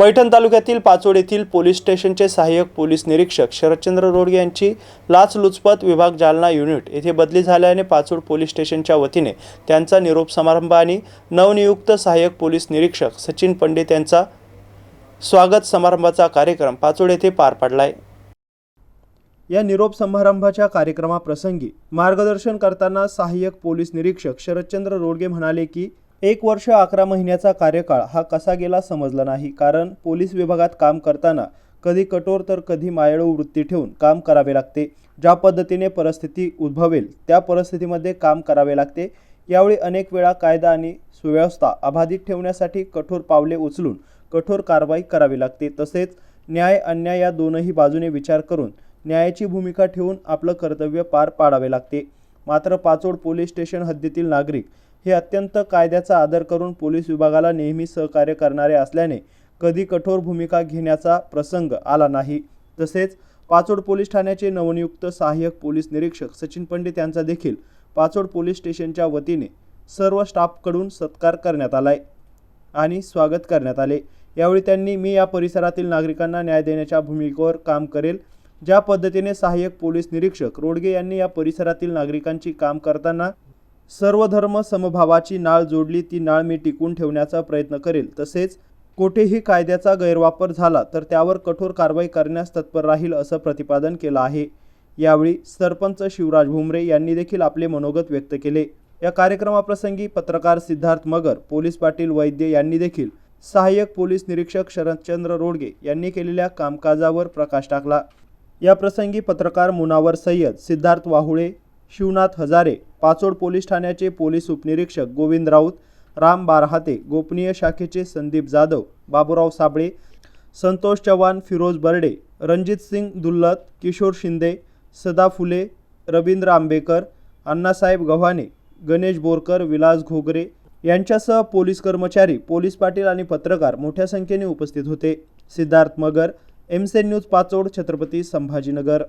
पैठण तालुक्यातील पाचोड येथील पोलीस स्टेशनचे सहाय्यक पोलीस निरीक्षक शरदचंद्र रोडगे यांची लाचलुचपत विभाग जालना युनिट येथे बदली झाल्याने पाचोड पोलीस स्टेशनच्या वतीने त्यांचा निरोप समारंभ आणि नवनियुक्त सहाय्यक पोलीस निरीक्षक सचिन पंडित यांचा स्वागत समारंभाचा कार्यक्रम पाचोड येथे पार पडलाय. या निरोप समारंभाच्या कार्यक्रमाप्रसंगी मार्गदर्शन करताना सहाय्यक पोलीस निरीक्षक शरदचंद्र रोडगे म्हणाले की एक वर्ष अकरा महिन्याचा कार्यकाळ हा कसा गेला समजला नाही. कारण पोलीस विभागात काम करताना कधी कठोर तर कधी मायाळू वृत्ती ठेवून काम करावे लागते. ज्या पद्धतीने परिस्थिती उद्भवेल त्या परिस्थितीमध्ये काम करावे लागते. यावेळी अनेक वेळा कायदा आणि सुव्यवस्था अबाधित ठेवण्यासाठी कठोर पावले उचलून कठोर कारवाई करावी लागते. तसेच न्याय अन्याय या दोनही बाजूने विचार करून न्यायाची भूमिका ठेवून आपलं कर्तव्य पार पाडावे लागते. मात्र पाचोड पोलीस स्टेशन हद्दीतील नागरिक हे अत्यंत कायद्याचा आदर करून पोलीस विभागाला नेहमी सहकार्य करणारे असल्याने कधी कठोर भूमिका घेण्याचा प्रसंग आला नाही. तसेच पाचोड पोलीस ठाण्याचे नवनियुक्त सहाय्यक पोलीस निरीक्षक सचिन पंडित यांचा देखील पाचोड पोलीस स्टेशनच्या वतीने सर्व स्टाफकडून सत्कार करण्यात आलाय आणि स्वागत करण्यात आले. यावेळी त्यांनी मी या परिसरातील नागरिकांना न्याय देण्याच्या भूमिकेवर काम करेल ज्या पद्धतीने सहाय्यक पोलीस निरीक्षक रोडगे यांनी या परिसरातील नागरिकांची काम करताना सर्वधर्म समभावाची नाळ जोडली ती नाळ मी टिकून ठेवण्याचा प्रयत्न करेल. तसेच कोठेही कायद्याचा गैरवापर झाला तर त्यावर कठोर कारवाई करण्यास तत्पर राहील असं प्रतिपादन केलं आहे. यावेळी सरपंच शिवराज भुमरे यांनी देखील आपले मनोगत व्यक्त केले. या कार्यक्रमाप्रसंगी पत्रकार सिद्धार्थ मगर पोलीस पाटील वैद्य यांनी देखील सहाय्यक पोलीस निरीक्षक शरदचंद्र रोडगे यांनी केलेल्या कामकाजावर प्रकाश टाकला. या प्रसंगी पत्रकार मुनावर सय्यद सिद्धार्थ वाहुळे शिवनाथ हजारे पाचोड पोलीस ठाण्याचे पोलीस उपनिरीक्षक गोविंद राऊत राम बारहाते गोपनीय शाखेचे संदीप जाधव बाबूराव साबळे संतोष चव्हाण फिरोज बर्डे रणजित सिंग दुल्लत किशोर शिंदे सदा फुले रवींद्र आंबेकर अण्णासाहेब गव्हाणे गणेश बोरकर विलास घोगरे यांच्यासह पोलीस कर्मचारी पोलीस पाटील आणि पत्रकार मोठ्या संख्येने उपस्थित होते. सिद्धार्थ मगर एमसेन न्यूज पाचोड छत्रपती संभाजीनगर.